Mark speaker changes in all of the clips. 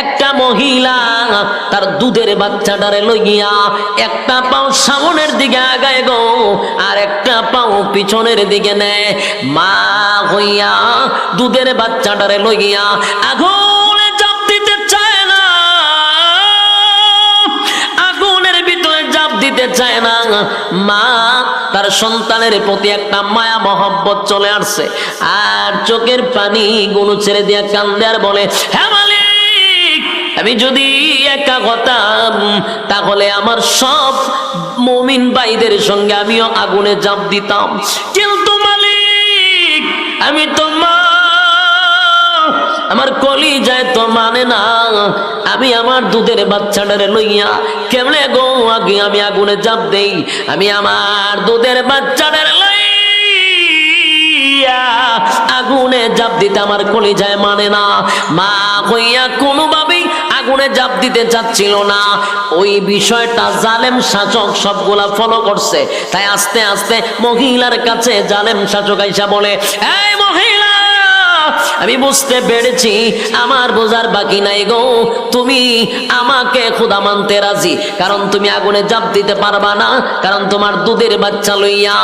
Speaker 1: একটা মহিলা তার দুধের বাচ্চাটারে লইয়া একটা পাও সামনের দিকে আগায় গো, আর একটা পাও পিছনের দিকে নেয়। মা হইয়া দুধের বাচ্চাটারে লইয়া আগুনে চাপ আগুনের ভিতরে জাপ দিতে চায় না। মা তার সন্তানের প্রতি একটা মায়া মহব্বত চলে আসছে, আর চোখের পানি গুলো ছেড়ে দিয়ে কান্দে আর বলে হ্যাঁ আমি যদি একা হতাম, তাহলে আমার সব মমিন ভাইদের সঙ্গে আমিও আগুনে জাপ দিতাম। কিন্তু মালিক, আমি তো মা, আমার কলি যায় তো মানে না। আমি আমার দুধের বাচ্চাটারে লইয়া কেমনে গো, আগে আমি আগুনে জাপ দেই। আমি আমার দুধের বাচ্চাটারে লইয়া আগুনে জাপ দিতে আমার কলি যায় মানে না। মা হইয়া কোনোভাবেই আগুনে জাপ দিতে চাচ্ছিল না। ওই বিষয়টা জালেম শাসক সবগুলা ফলো করছে। তাই আস্তে আস্তে মহিলার কাছে জালেম শাসক আইসা বলে, এই মহিলা, আমি বুঝতে পেরেছি, আমার বোঝার বাকি নাই গো। তুমি আমাকে খুদা মানতে রাজি, কারণ তুমি আগুনে জাপ দিতে পারবা না, কারণ তোমার দুধের বাচ্চা লইয়া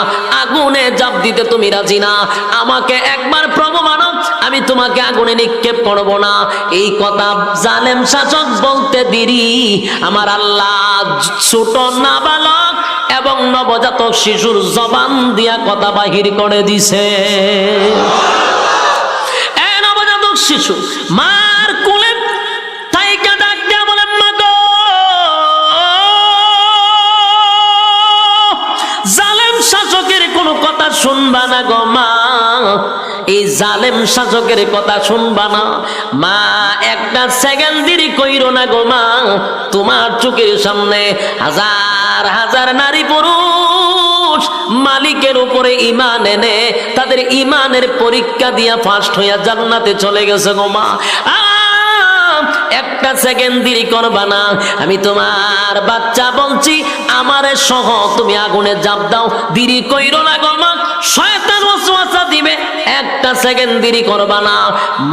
Speaker 1: আগুনে জাপ দিতে তুমি রাজি না। আমাকে একবার প্রভু মানো আমি তোমাকে আগুনে নিক্ষেপ করব না। এই কথা জালেম শাসক বলতে দিরি। আমার আল্লাহ ছোট নাবালক এবং নবজাতক শিশুর জবান দিয়া কথা বাহির করে দিছে। এ নবজাতক শিশু, মার কোলে জালেম শাসকের কথা শুনবা না? মা, একটা সেকেন্ড দেরি কইরো না গো মা। তোমার চোখের সামনে হাজার হাজার নারী পুরুষ মালিকের উপরে ইমান এনে তাদের ইমানের পরীক্ষা দিয়া ফার্স্ট হইয়া জান্নাতে চলে গেছে গো মা। একটা সেকেন্ড দেরি করবা না। আমি তোমার বাচ্চা বলছি, আমারে সহ তুমি আগুনে জাপ দাও। দেরি কইরো না গো একটা সেকেন্ড দেরি করবা না।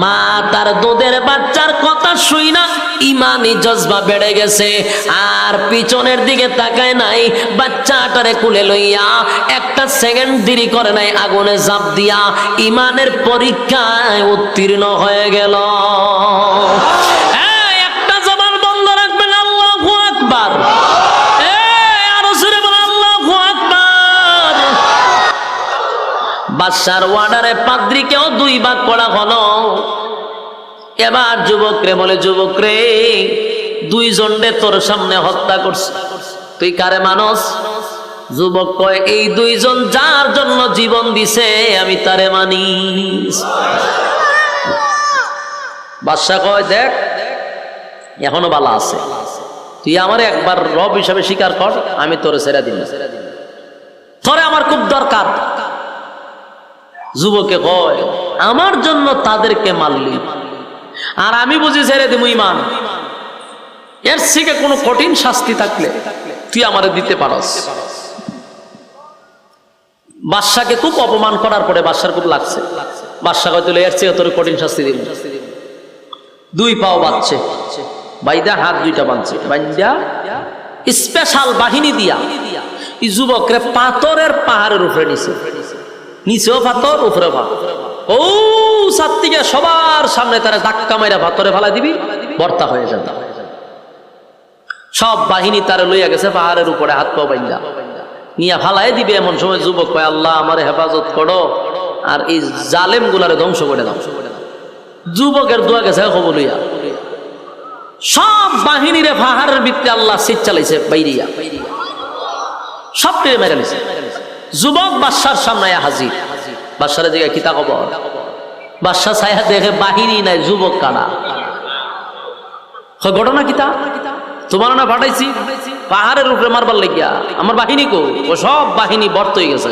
Speaker 1: মা তার দুধের বাচ্চার কথা শুই না, ইমানি জজবা বেড়ে গেছে। আর পিছনের দিকে তাকায় নাই, বাচ্চাটারে কুলে লইয়া। একটা সেকেন্ড দেরি করে নাই, আগুনে জাপ দিয়া। ইমানের পরীক্ষায় উত্তীর্ণ হয়ে গেল। বাদশার ওয়ার্ডারে পাদ্রিকেও দুই ভাগ করা হলো। এবার যুবক রে বলে যুবক রে দুইজন রে তোর সামনে হত্যা করছে। তুই কারে মানুষ? যুবক কয়, এই দুইজন যার জন্য জীবন দিছে, আমি তারে মানি। বাদশা কয়, দেখ, এখনও বালা আছে। তুই আমার একবার রব হিসাবে স্বীকার কর, আমি তোরে ছেড়ে দিন তোরে আমার খুব দরকার। যুবকে কয়, আমার জন্য তাদেরকে মারলি। আর আমি বুঝি ছেড়ে দিব ইমান। এর থেকে কোনো কঠিন শাস্তি থাকলে তুই আমারে দিতে পারস। বাদশাকে খুব অপমান করার পরে বাদশার খুব লাগছে। বাদশা হয়তো এর তোর কঠিন শাস্তি দুই পাও বাঁধছে। বাইদা হাত দুইটা বাঁধছে। বাইদা স্পেশাল বাহিনী দিয়া যুবকরে পাথরের পাহাড়ের উপরে নিছে। নিচেও পাথর, উপরে ও সাত্তিকে সবার সামনে তারা ধাক্কা মাইরা পাথরে ফেলা দিবি, বর্তা হয়ে যাবে। সব বাহিনী তারা লইয়া গেছে, পাহাড়ের উপরে হাত পা বাইন্দা। নিয়া ফালাই দিবে এমন সময় যুবক কয়, আল্লাহ, আমার হেফাজত করো, আর এই জালেম গুলারে ধ্বংস করে দাও। যুবকের দোয়া গেছে খবর লইয়া সব বাহিনীরে পাহাড়ের ভিত্তি আল্লাহ সিট চালাইছে, বাইরিয়া। সবটাই মেরে নিছে। যুবক বাদশার সামনে হাজির। বাদশারে দিকে কিতা খবর? বাদশা ছায়া দেখে বাহিনী নাই, যুবক কানা ঘটনা কিতা তোমার না পাঠাইছি? পাহাড়ের উপরে মারবার লেগিয়া। আমার বাহিনী কো ও সব বাহিনী বর্ত হয়ে গেছে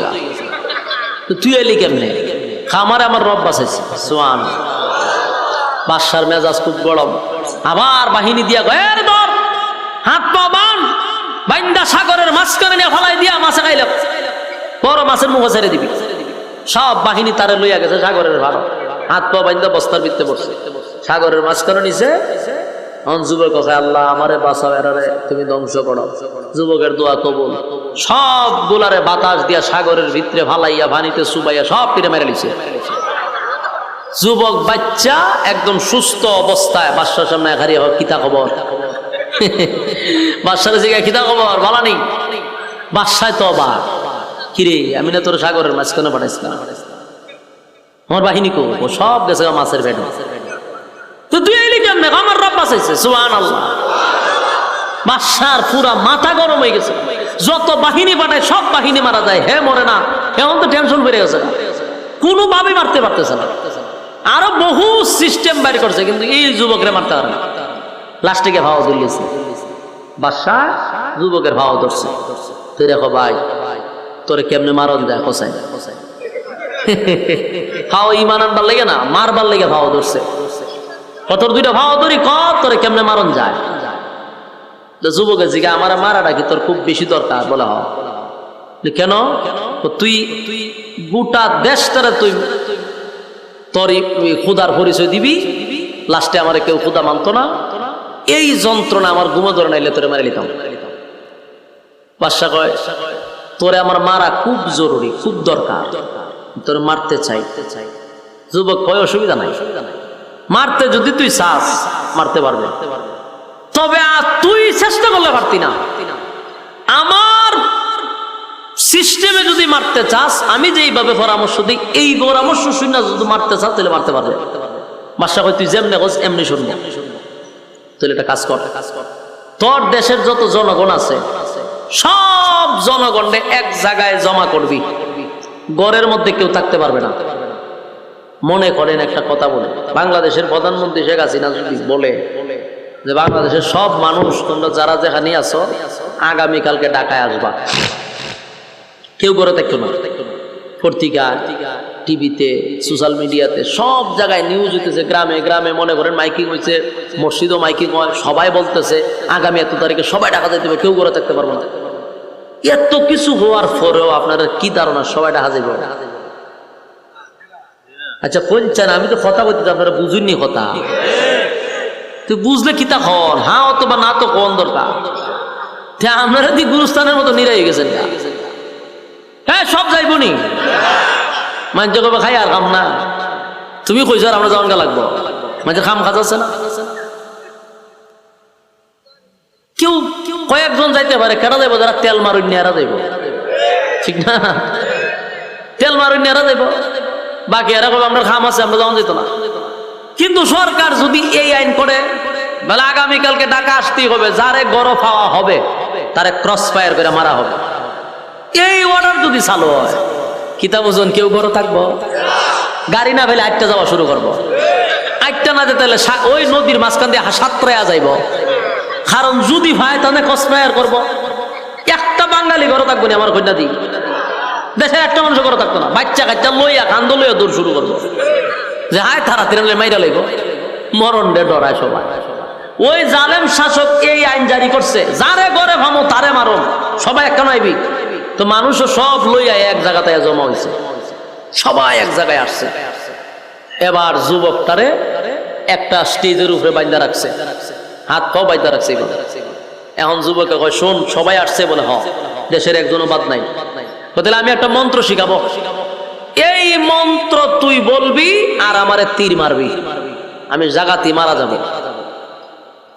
Speaker 1: তুই এলি কেমনে? খামারে আমার রব বাসাইছে সোয়ান বাদশার মেজাজ খুব গরম। আবার বাহিনী দিয়া গয়ের দর হাত পা বান, বাইন্দা সাগরের মাঝখানে নিয়ে ফালাই দিয়া মাছে খাইল বড় মাছের মুখ ছেড়ে দিবি। সব বাহিনী তারে লইয়া গেছে সাগরের ভালো হাত পা বাইন্দা বস্তার ভিত্তে পড়ছে সাগরের মাঝখানে নিছে। এখন যুবক আল্লাহ, আমারে বাঁচাও এরারে তুমি ধ্বংস করো। যুবকের দোয়া কবুল। সব গুলারে বাতাস দিয়া সাগরের ভিতরে ভালাইয়া ভানিতে সুবাইয়া সব তীরে মেরে লিছে যুবক বাচ্চা একদম সুস্থ অবস্থায়, বাদশার সামনে হারিয়ে হোক, কিতা খবর? বাদশার জিগায় কিতা খবর? বলা নেই। বাদশায় তো অবাক কিরে, আমি না তোর সাগরের মাঝখানে পাঠাইছিলাম। আমার বাহিনী কো সব গেছে মাছের পেট। তো তুই এলি কেমনে? আমার রব বাঁচাইছে সুহান আল্লাহ বাদশার পুরা মাথা গরম হয়ে গেছে। যত বাহিনী পাঠায়, সব বাহিনী মারা যায়। হে মরে না এখন তো টেনশন বেড়ে গেছে। কোনোভাবে মারতে পারতেছে না। আরও বহু সিস্টেম বাইর করছে, কিন্তু এই যুবকরে মারতে পারে না। লাস্টে গিয়ে ভাও ধরিয়েছে বাদশাহ যুবকের ভাও ধরছে। তুই দেখো ভাই তোরে কেমনে মারন যায় কোসাই ভাও ইমান আনবার লেগে না মারবার লেগে ভাও ধরছে। কতর দুইটা ভাও ধরি কত তোরে কেমনে মারন যায়? যুবকের জিগা আমার মারাটা কি তোর খুব বেশি দরকার? বলে হ বলে, কেন? তুই তুই গোটা দেশটারে তুই তোর খুদার পরিচয় দিবি লাস্টে আমার কেউ খুদা মানতো না। এই যন্ত্রণা আমার ঘুমো ধরে নাইলে তোরে মারে লিতাম বাদশা কয় তোরে আমার মারা খুব জরুরি, খুব দরকার। তোরে মারতে চাই। যুবক কয় অসুবিধা নাই। মারতে যদি তুই চাস, মারতে পারবে। তবে তুই চেষ্টা করলে পারতি না। আমার সিস্টেমে যদি মারতে চাস, আমি যেইভাবে পরামর্শ দিই, এই পরামর্শ শুনে যদি মারতে চাস, তাহলে মারতে পারবে। কয়, তুই যেমনি হোস এমনি শুনব। তাহলে এটা কাজ কর কাজ কর। তোর দেশের যত জনগণ আছে সব জনগণে এক জায়গায় জমা করবি। গড়ের মধ্যে কেউ থাকতে পারবে না। মনে করেন একটা কথা বলে। বাংলাদেশের প্রধানমন্ত্রী শেখ হাসিনা যদি বলে যে বাংলাদেশের সব মানুষ, তোমরা যারা যেখানে আছো, আগামীকালকে ঢাকায় আসবা। কেউ করে দেখতো না। পত্রিকা টিভিতে, সোশ্যাল মিডিয়াতে, সব জায়গায় নিউজ হইতেছে, গ্রামে গ্রামে মনে করেন মাইকিং হয়েছে মসজিদও মাইকিং হয়, সবাই বলতেছে, আগামী এত তারিখে সবাই টাকা দিতে হবে, কেউ করে থাকতে পারব না। এত কিছু হওয়ার পরেও আপনারা কি ধারণা, সবাই টাকা যাবে আচ্ছা কোনছেন আমি তো কথা বলতে আপনারা বুঝুননি কথা। তুই বুঝলে কি তা হন? হ্যাঁ অথবা না তো কোন দরকার? আপনারা দি গুরুস্থানের মতো নিরাই গেছেন? হ্যাঁ সব যাইব নি কবে খাই আর খাম না। তুমি কইছো আর আমরা যাওয়ান গা লাগবো। মাঝে খাম খাজাচ্ছে না? কেউ কয়েকজন যাইতে পারে কেন যাইব? যারা তেল মারুন এরা যাইব। ঠিক না? তেল মারুন এরা যাইব। বাকি এরা কবে আমরা খাম আছে, আমরা যাওয়া যেত না। কিন্তু সরকার যদি এই আইন করে, বলে আগামীকালকে টাকা আসতেই হবে, যারে গরম পাওয়া হবে, তারে ক্রস ফায়ার করে মারা হবে। এই অর্ডার যদি চালু হয় কিতাব ওজন কেউ ঘরে থাকব? গাড়ি না ফেলে আটটা যাওয়া শুরু করব। আটটা না যেতে ওই নদীর মাঝখান দিয়ে সাতটায় যাইব। কারণ যদি ভাই তাহলে ক্রস ফায়ার করব। একটা বাঙালি ঘরে থাকব না আমার কন্যা দি দেশের একটা মানুষ ঘরে থাকতো না। বাচ্চা কাচ্চা লইয়া কান্দ লইয়া দূর শুরু করব। যে হায় তারা তিরালে মাইরা লইব। মরণ ডে ডরায় সবাই। ওই জালেম শাসক এই আইন জারি করছে। যারে গড়ে ভামো তারে মারুন সবাই একটা নাইবি তো মানুষও সব লইয়া এক জায়গাতে জমা হয়েছে সবাই এক জায়গায় আসছে। এবার যুবকটারে একটা স্টেজের উপরে বাইন্দা রাখছে। হাত পাও বাইন্দা রাখছে এখন যুবকে কয়, শোন, সবাই আসছে বলে হ। দেশের একজনও বাদ নাই। তাহলে আমি একটা মন্ত্র শিখাবো। এই মন্ত্র তুই বলবি আর আমারে তীর মারবি। আমি জাগাতি মারা যাব।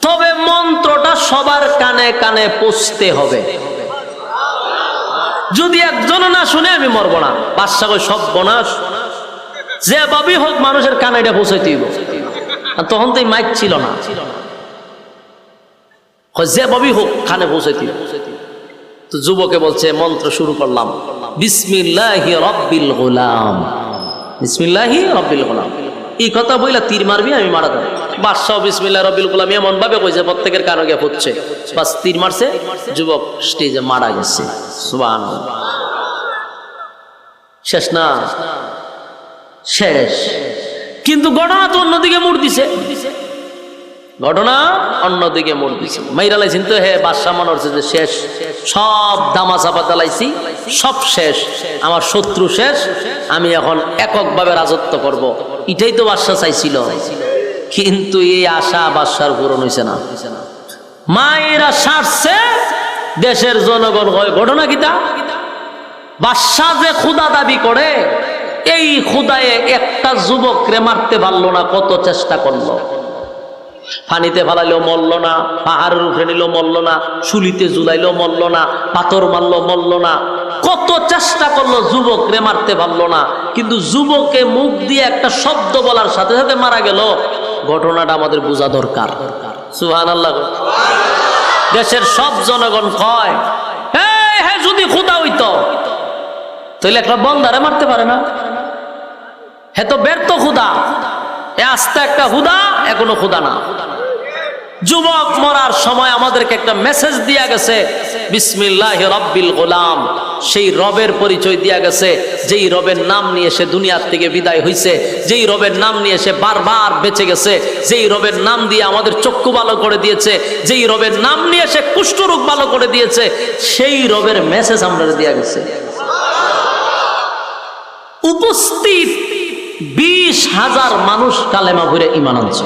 Speaker 1: তবে মন্ত্রটা সবার কানে কানে পুষতে হবে। যদি একজন না শুনে আমি মরব না। বাদশা কই সব বনাস। যে বাবি হোক, মানুষের কানে এটা হইব। আর তখন তো মাইক ছিল না। যে ভাবি হোক, কানে পৌঁছাইতে হইব। তো যুবকে বলছে, মন্ত্র শুরু করলাম। বিসমিল্লাহি রব্বিল গোলাম। বিসমিল্লাহি রব্বিল গোলাম। এই কথা বইলা তীর মারবি, আমি মারা দেব বাদশাহ বিসমিল্লাহ রব্বিল গোলাম এমন ভাবে কইছে, প্রত্যেকের কানে গিয়ে ফুটছে। বাস তীর মারছে, যুবক স্টেজে মারা গেছে। সুবহানাল্লাহ। শেষ না? শেষ। কিন্তু ঘটনা তো অন্যদিকে মোড় দিছে। ঘটনা অন্যদিকে মোড় দিছে। মাইরা লাইছেন তো, হে বাদশাহ মনে হচ্ছে যে শেষ। সব দামা চাপা দালাইছি সব শেষ। আমার শত্রু শেষ। আমি এখন এককভাবে রাজত্ব করব। এটাই তো বাদশাহ চাইছিল। কিন্তু এই আশা বাসার পূরণ হয়েছে না। মায়েরা সারছে, দেশের জনগণ হয় ঘটনা কিতা বাদশাহ যে খুদা দাবি করে, এই খুদায়ে একটা যুবকরে মারতে পারল না, কত চেষ্টা করল। পানিতে ফালাইলেও মরল না, পাহাড়ের উপরে নিল মরল না শুলিতে জুলাইলেও মরল না, পাথর মারলো মরল না। কত চেষ্টা করল যুবক রে মারতে পারল না, কিন্তু যুবকে মুখ দিয়ে একটা শব্দ বলার সাথে সাথে মারা গেল। ঘটনাটা আমাদের বোঝা দরকার। সুহান আল্লাহ দেশের সব জনগণ কয় হ্যাঁ যদি খুদা হইতো, তাহলে একটা বন্দারে মারতে পারে না। হ্যাঁ তো ব্যর্থ খুদা এ আস্তে একটা হুদা এখনও খুদা না। যুবক মরার সময় আমাদেরকে একটা মেসেজ দিয়া গেছে, বিসমিল্লাহ রব্বিল গোলাম। সেই রবের পরিচয় দিয়া গেছে, যেই রবের নাম নিয়ে সে দুনিয়ার থেকে বিদায় হইছে, যেই রবের নাম নিয়ে সে বারবার বেঁচে গেছে, যেই রবের নাম দিয়ে আমাদের চক্ষু ভালো করে দিয়েছে, যেই রবের নাম নিয়ে সে কুষ্ঠরোগ ভালো করে দিয়েছে, সেই রবের মেসেজ আমরা দিয়া গেছে। উপস্থিত বিশ হাজার মানুষ কালেমা ভরে ইমান আনছে।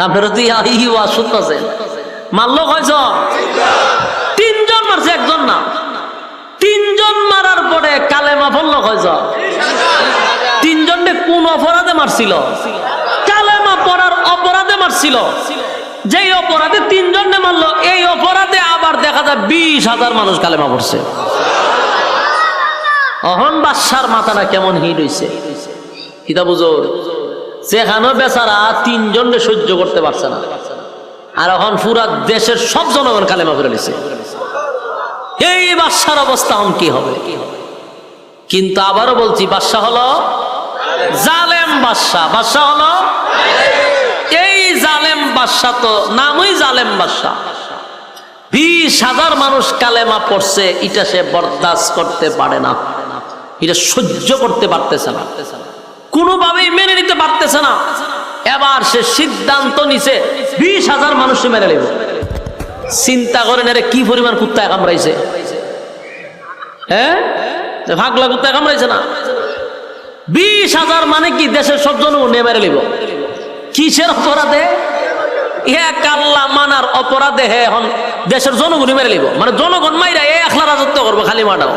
Speaker 1: তারপরে তুই ই ওয়াজ শুনতেছে। মারলো কয়জন? তিনজন মারছে, একজন না। তিনজন মারার পরে কালেমা পড়ল কয়জন? তিনজনকে কোন অপরাধে মারছিল? কালেমা পড়ার অপরাধে মারছিল। যেই অপরাধে তিনজনে মারলো, এই অপরাধে আবার দেখা যায় বিশ হাজার মানুষ কালেমা পড়ছে। অহন বাদশার মাথাটা কেমন হিট হইছে। কিতা বুঝো যেখানে বেচারা তিনজনকে সহ্য করতে পারছে না। আর এখন পুরা দেশের সব জনগণ কালেমা করে নিছে। এই বাদশার অবস্থা এখন কি হবে? কিন্তু আবারও বলছি, বাদশাহ হলো জালেম বাদশাহ। বাদশাহ হলো এই জালেম বাদশাহ তো নামই জালেম বাদশাহ। বিশ হাজার মানুষ কালেমা পড়ছে, এটা সে বরদাস্ত করতে পারে না। এটা সহ্য করতে পারতেছে না। কোনোভাবেই মেনে নিতে পারতেছে না। এবার সে সিদ্ধান্ত নিছে, বিশ হাজার মানুষ মেনে নেব। চিন্তা করেন, এর কি পরিমাণ কুত্তায় কামড়াইছে? হ্যাঁ? ভাগলা কুত্তায় কামড়াইছে না? বিশ হাজার মানে কি দেশের সব জনগণ মেরে নিব? কিসের অপরাধে? এক আল্লাহ মানার অপরাধে হে এখন দেশের জনগণই মেরে নিব। মানে জনগণ মাইরা এই একলা রাজত্ব করব, খালি মাটাও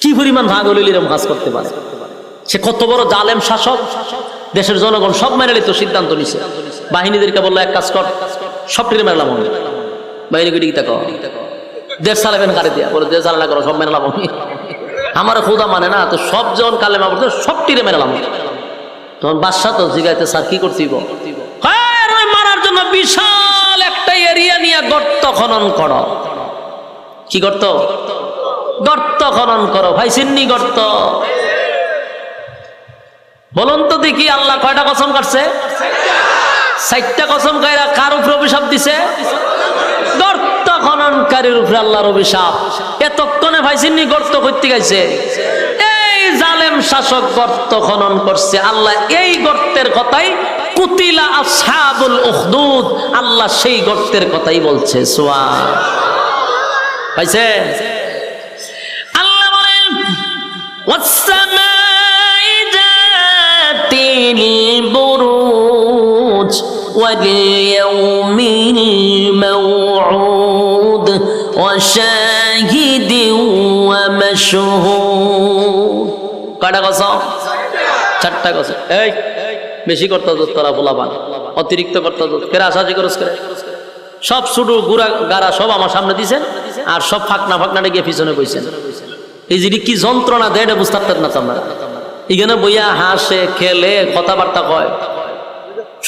Speaker 1: কি পরিমাণ ভাগ হলিল কাজ করতে পারে? সে কত বড় জালেম শাসক? দেশের জনগণ সব মেনে নিত সিদ্ধান্ত নিছে। বাহিনীদেরকে বলল এক কাজ কর সব টিরে মেরলাম আমি বাহিনী কি তা কর দেশ চালাবেন কারে দিয়া। বলে দেশ চালা করো সব মেরলাম আমি আমার খুদা মানে না তো সব যখন কালেমা পড়ছে সব টিরে মেরলাম তখন বাদশাহ তো জিগাইতে স্যার কি করছিব হ্যাঁ, মারার জন্য বিশাল একটা এরিয়া নিয়ে গর্ত খনন করো। কি গর্ত? গর্ত খনন করো। ভাই সিন্নি গর্ত। বলুন তো দেখি আল্লাহ কয়টা কসম কাটছে? চারটা কসম কয়রা কার উপরে অভিশাপ দিছে? গর্ত খননকারীর উপরে আল্লাহর অভিশাপ। এতক্ষণে ভাইসিনি গর্ত করতে গেছে। এই জালেম শাসক গর্ত খনন করছে। আল্লাহ এই গর্তের কথাই কুতিলা আসহাবুল উখদুদ। আল্লাহ সেই গর্তের কথাই বলছে। সোয়া পাইছে আল্লাহ বলেন, ওয়াসসামা ذات البروج واليوم الموعود وشاهد ومشهود কয়টা কসম চারটা কসম এই বেশি করতে তোরা বলাবান অতিরিক্ত করতে কেরা সাহায্য করস করে সব শুধু গুড়া গাড়া সব আমার সামনে দিছেন আর সব ফাঁকনা ফাঁকনাটা গিয়ে পিছনে বইছেন এই যে কি যন্ত্রণা দেয় এটা বুঝতে পারতেন না তো আমরা এখানে বইয়া হাসে, খেলে, কথাবার্তা কয়।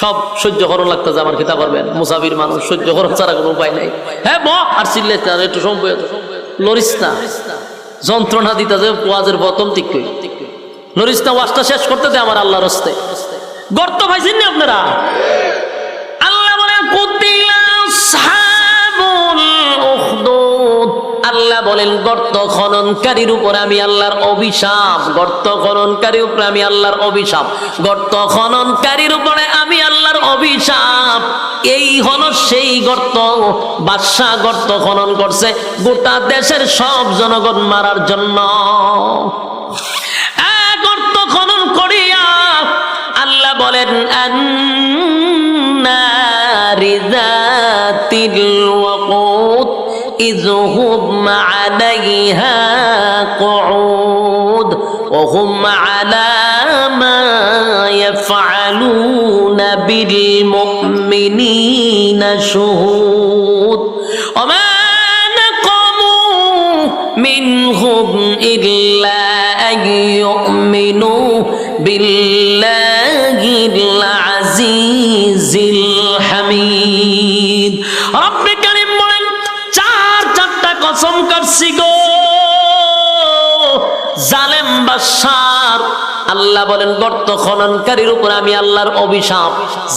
Speaker 1: সব সহ্য করণ লাগতেছে আমার, খিতা করবেন। মুসাফির মানুষ সহ্য করণ ছাড়া কোনো উপায় নাই। হ্যাঁ ব আর চিল্লে একটু সম্ভব লরিস না। যন্ত্রণা দিতে যে ওয়াজের প্রথম ঠিক করি। লরিস না, ওয়াজটা শেষ করতে দে আমার আল্লাহর রস্তে গর্ত পাইছেন না আপনারা? বলেন, গর্ত খননকারীর উপর আমি আল্লাহর অভিশাপ, গর্ত খননকারীর উপরে আমি আল্লাহর অভিশাপ, গর্ত খননকারীর উপরে আমি আল্লাহর অভিশাপ। এই হলো সেই গর্ত, বাদশাহ গর্ত খনন করছে গোটা দেশের সব জনগণ মারার জন্য। গর্ত খনন করিয়া আল্লাহ বলেন, আন্নারি যাতিল ওয়াকুদ إذ هم عليها قعود وهم على ما يفعلون بالمؤمنين شهود. কসম করছি গো। জালেম বাদশার আল্লাহ বলেন, গর্ত খননকারীর উপর আমি আল্লাহর অভিশাপ।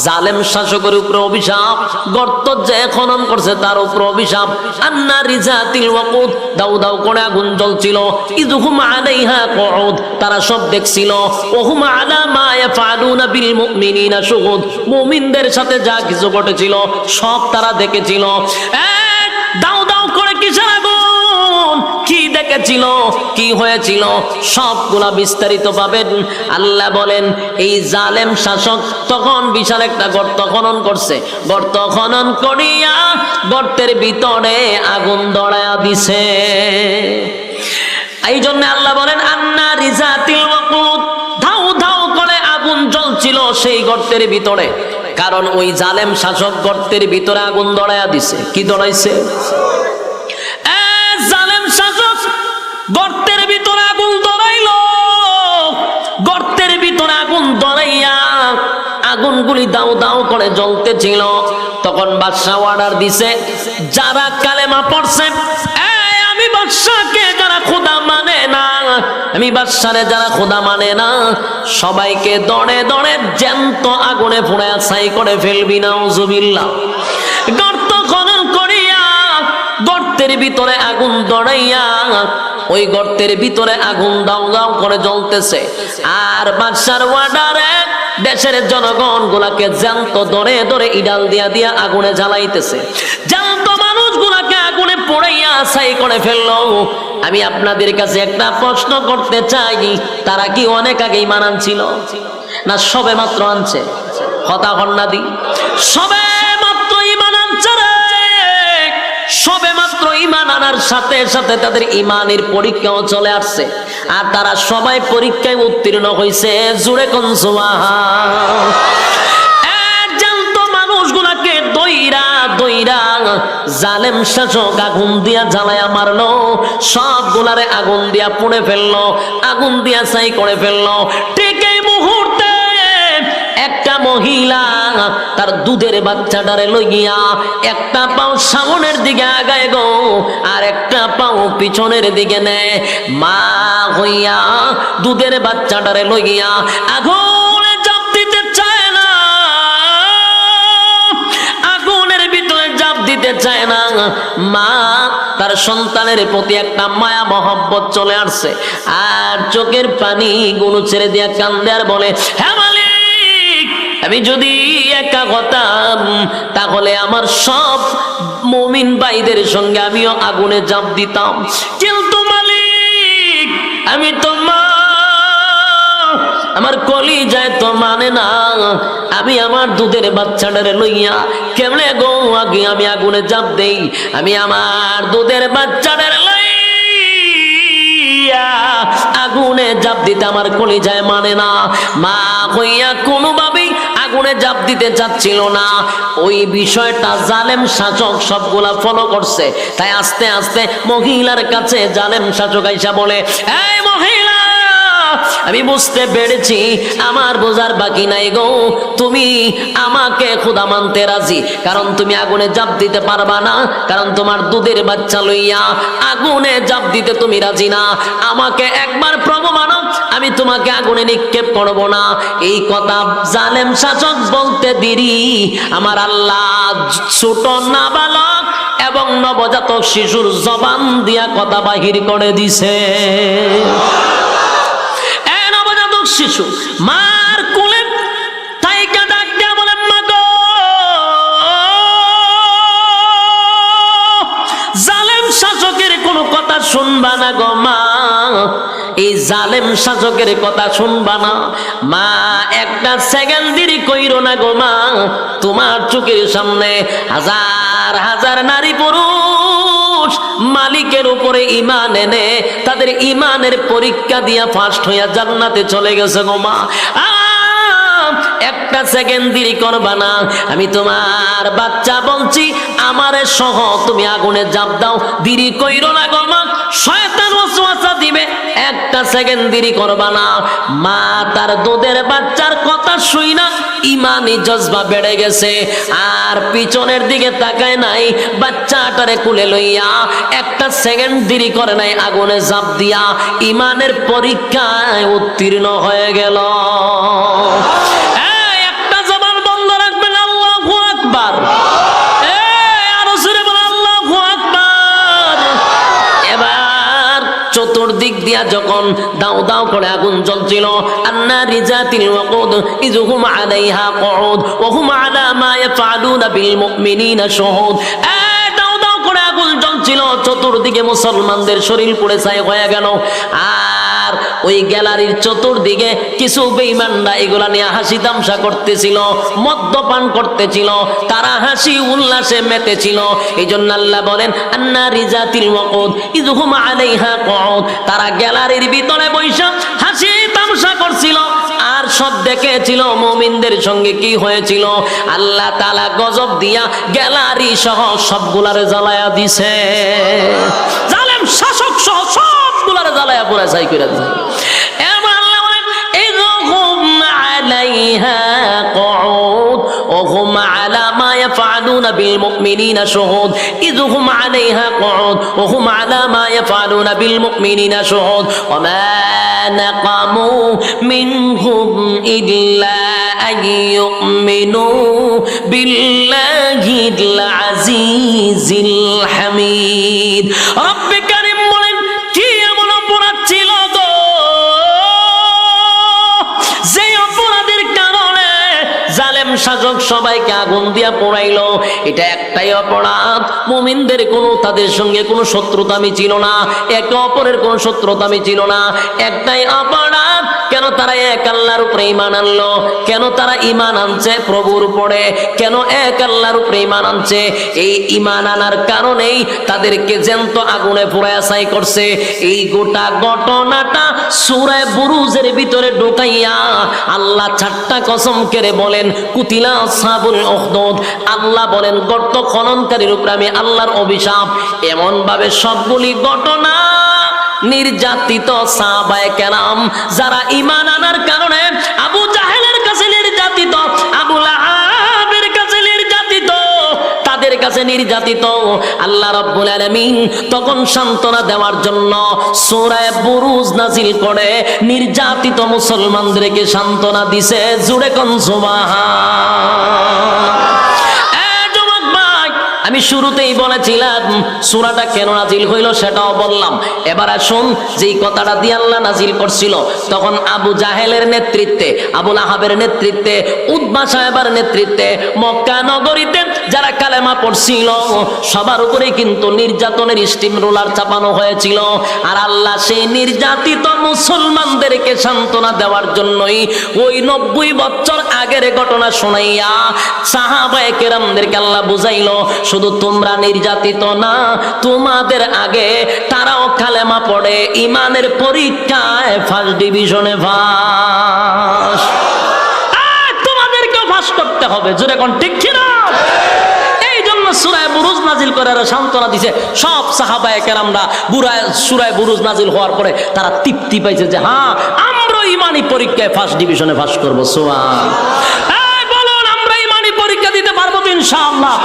Speaker 1: জালেম শাসকের উপরে অভিশাপ। গর্ত যে খনন করছে তার উপর অভিশাপ। আন্না রিজাতিল ওয়াকুদ। দাউ দাউ করে আগুন জ্বলছিল। ইদহুম আলাইহা কুউদ। তারা সব দেখছিল। ওহুম আলা মা ইয়াফআলুনা বিল মুমিনিনা শুহুদ। মুমিনদের সাথে যা কিছু ঘটেছিল, সব তারা দেখেছিল। এক দাউ দাউ কি কি হয়েছিল? সবগুলা বিস্তারিত পাবেন আল্লাহ বলেন, এই জালেম শাসক তখন বিশাল একটা গর্ত খনন করছে। গর্ত খনন করিয়া গর্তের ভিতরে আগুন দড়ায়া দিছে। এই জন্য আল্লাহ বলেন, আন্না রিজাতিল ওয়াকুদ ধাউ ধাউ করে আগুন জ্বলছিল সেই গর্তের ভিতরে। কারণ ওই জালেম শাসক গর্তের ভিতরে আগুন দড়ায়া দিছে। কি দড়াইছে আগুনগুলি দাও দাও করে জ্বলতেছিল। তখন বাদশাহ অর্ডার দিছে, যারা কালেমা পড়ছে আমি বাদশাহকে যারা খোদা মানে না, আমি বাদশারে যারা খোদা মানে না, সবাইকে দড়ে দড়ে জ্যান্ত আগুনে পুড়ে ছাই করে ফেলবি না উজুবিল্লাহ গর্ত খনন করিয়া গর্তের ভিতরে আগুন দড়াইয়া ওই গর্তের ভিতরে আগুন দাও দাও করে জ্বলতেছে। আর বাদশার ওয়ার্ডারে দেশের জনগণ গুলাকে জ্যান্ত দরে দরে ইডাল দিয়া দিয়া আগুনে জ্বালাইতেছে। জ্যান্ত মানুষ গুলাকে আগুনে পড়াইয়া ছাই করে ফেলল। আমি আপনাদের কাছে একটা প্রশ্ন করতে চাই, তারা কি অনেক আগেই মানান ছিল না সবে মাত্র আনছে? হতা হন্নাদি সবে মাত্র ইমান আনছে সবে মাত্র ইমান আনার সাথে সাথে তাদের ইমানের পরীক্ষাও চলে আসছে। আর তারা সবাই পরীক্ষায় উত্তীর্ণ হয়েছে। জুড়ে কনসুমা মানুষগুলাকে জালেম আগুন দিয়া জ্বালায়া মারলো আগুন দিয়া ফেলল, আগুন দিয়া ছাই করে ফেলল। একটা মহিলা তার দুধের বাচ্চাটারে লইয়া একটা পাও সামনের দিকে আগায় গো, আর একটা পাও পিছনের দিকে নেয়। মা হইয়া দুধের বাচ্চাটারে লইয়া আগুনে চাপ দিতে চায় না। আগুনের ভিতরে চাপ দিতে চায় না। মা, তার সন্তানের প্রতি একটা মায়া, মহব্বত চলে আসছে। আর চোখের পানি গুলো ছেড়ে দিয়া কান্দে আর বলে হ্যাঁ আমি যদি একা হতাম, তাহলে আমার সব মমিন ভাইদের সঙ্গে আমিও আগুনে জাপ দিতাম। আমি তো মা, আমার কলি যায় তো মানে না। আমি আমার দুধের বাচ্চাটারে লইয়া কেমনে গো? আগে আমি আগুনে জাপ দেই। আমি আমার দুধের বাচ্চাটারে লইয়া আগুনে জাপ দিতে আমার কলি যায় মানে না। মা হইয়া কোনোভাবেই আগুনে জাপ দিতে চাচ্ছিল না। ওই বিষয়টা জালেম শাসক সবগুলা ফলো করছে। তাই আস্তে আস্তে মহিলার কাছে জালেম শাসক আইসা বলে, এই মহিলা আমি বুঝতে পেরেছি, আমার বোঝার বাকি নাই গো। তুমি আমাকে খোদা মানতে রাজি, কারণ তুমি আগুনে জাপ দিতে পারবা না, কারণ তোমার দুধের বাচ্চা লইয়া আগুনে জাপ দিতে তুমি রাজি না। আমাকে একবার প্রভু মানো, আমি তোমাকে আগুনে নিক্ষেপ করব না। এই কথা জালেম শাসক বলতে দিরি। আমার আল্লাহ ছোট নাবালক এবং নবজাতক শিশুর জবান দিয়া কথা বাহির করে দিছে। শিশু মার কোলে তাইকা ডাক দিয়া বলেন মা গো জালেম শাসকের কোনো কথা শুনবা না গো মা। এই জালেম শাসকের কথা শুনবা না। মা, একটা সেকেন্ড দেরি কইরো না গো মা। তোমার চোখের সামনে হাজার হাজার নারী পুরুষ মালিকের উপরে ইমান এনে তাদের ইমানের পরীক্ষা দিয়া ফার্স্ট হইয়া জান্নাতে চলে গেছে গো মা! একটা সেকেন্ড দেরি করবা না। আমি তোমার বাচ্চা বলছি, আমারে সহ তুমি আগুনে জাপ দাও। দেরি কইরো না গো মা, শয়তান ওয়াসওয়াসা দিবে। একটা সেকেন্ড দেরি করবা না। মা তার দুধের বাচ্চার কথা শুই না, ইমানি জজবা বেড়ে গেছে। আর পিছনের দিকে তাকায় নাই, বাচ্চাটারে কুলে লইয়া। একটা সেকেন্ড দেরি করে নাই আগুনে জাপ দিয়া। ইমানের পরীক্ষায় উত্তীর্ণ হয়ে গেল। দিয়া যখন দাও দাও করে আগুন জ্বলছিল, আন্না রিজাতিল ওয়াকুদ ইজহুম আলাইহা কউদ, ওয়া হুম আলা মা ইয়াফআলুনা বিল মুমিনিনা শুহুদ। দাও দাও করে আগুন জ্বলছিল, চতুর্দিকে মুসলমানদের শরীর পুড়ে ছাই হয়ে গেল। আর ওই গ্যালারির চতুর্দিকে কিছু বেঈমানরা এগুলা নিয়ে হাসি তামসা করতেছিল, মদ্যপান করতেছিল, তারা হাসি উল্লাসে মেতেছিল। এই জন্য আল্লাহ বলেন, আন্না রিজাতিল ওয়াকুদ ইযহুম আলাইহা কুউদ। তারা গ্যালারির ভিতরে বৈশা হাসি তামসা করছিল। আর সব দেখেছিল মুমিনদের সঙ্গে কি হয়েছিল। আল্লাহ তাআলা গজব দিয়া গ্যালারি সহ সবগুলারে জ্বালায়া দিছে। জালেম শাসক সহ সবগুলারে জ্বালায়া পুরা ছাই করে দিছে এবার আল্লাহ বলেন ইযহুম আলাইহা قعود وهم على ما يفعلون بالمؤمنين شهود إذ هم عليها قعود وهم على ما يفعلون بالمؤمنين شهود وما نقموا منهم إلا أن يؤمنوا بالله العزيز الحميد رب সবাইকে আগুন দিয়া পড়াইল। এটা একটাই অপরাধ। মুমিনদের কোনো তাদের সঙ্গে কোনো শত্রুতামি ছিল না। একে অপরের কোনো শত্রুতামি ছিল না। একটাই অপরাধ। তারা এক আল্লাহর উপরে ইমান আনলো? কেন তারা ইমান আনছে? প্রভুর উপরে। কেন এক আল্লাহর উপরে ইমান আনছে? এই ইমান আনার কারণেই তাদেরকে জ্যান্ত আগুনে পুরায় ছাই করছে। এই গোটা ঘটনাটা সুরায় বুরুজের ভিতরে ঢুকাইয়া আল্লাহ ছাট্টা কসম কেড়ে বলেন, কুতিলা সাবুল আল্লাহ বলেন, গর্ত খননকারীর উপরে আমি আল্লাহর অভিশাপ। এমন ভাবে সবগুলি ঘটনা নির্যাতিত সাহাবায়ে কেরাম, যারা ইমান আনার কারণে আবু জাহেলের কাছে নির্যাতিত, আবু লাহাবের কাছে নির্যাতিত, তাদের কাছে নির্যাতিত। আল্লাহ রাব্বুল আলামিন তখন সান্ত্বনা দেওয়ার জন্য সূরা বুরুজ নাজিল করে নির্যাতিত মুসলমানদেরকে সান্ত্বনা দিছে, জুড়ে কোন সুবহান। আমি শুরুতেই বলেছিলাম, সুরাটা কেন নাজিল হইল সেটাও বললাম। এবার আসুন, যেই কথাটা দিয়ে আল্লাহ নাজিল করছিল, তখন আবু জাহেলের নেতৃত্বে আবুল আহাবের নেতৃত্বে উদ্বা সাহেবের নেতৃত্বে, মক্কা নগরীতে যারা কালেমা পড়ছিল, সবার উপরে কিন্তু নির্যাতনের স্টিম রোলার চাপানো হয়েছিল। আর আল্লাহ সেই নির্যাতিত মুসলমানদেরকে সান্ত্বনা দেওয়ার জন্যই ওই নব্বই বছর আগের ঘটনা শোনাইয়া সাহাবায়ে কেরামদেরকে আল্লাহ বুঝাইল শুধু তোমরা নির্যাতিত না, তোমাদের আগে তারাও কালেমা পড়ে, ইমানের পরীক্ষায় ফার্স্ট ডিভিশনে ফাঁস তোমাদেরকেও ফাঁস করতে হবে, জোরে কোন ঠিক সান্ত্বনা সব সাহাবায়ে সুরায় বুরুজ নাজিল হওয়ার পরে তারা তৃপ্তি পাইছে যে হ্যাঁ ইমানি পরীক্ষায় ফার্স্ট ডিভিশনে করব আমরা পরীক্ষা দিতে পারব ইনশাআল্লাহ।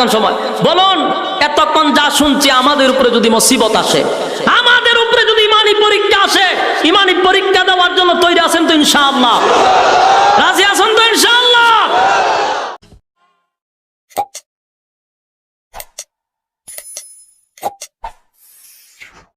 Speaker 1: থাকতাম সময়। বলুন, এতক্ষণ যা শুনছি আমাদের উপরে যদি মুসিবত আসে, আমাদের উপরে যদি ইমানি পরীক্ষা আসে, ইমানি পরীক্ষা দেওয়ার জন্য তৈরি আছেন তো ইনশাআল্লাহ। রাজি আছেন তো ইনশাআল্লাহ?